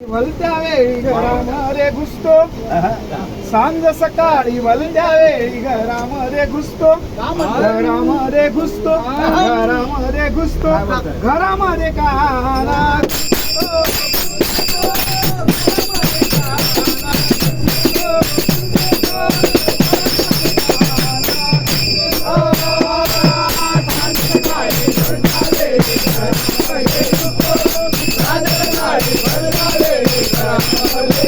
वलत्या वेळी घरामध्ये घुसतो सांज सकाळी वलत्या वेळी घरामध्ये घुसतो घरामध्ये घुसतो घरामध्ये घुसतो घरामध्ये Yeah.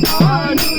Hare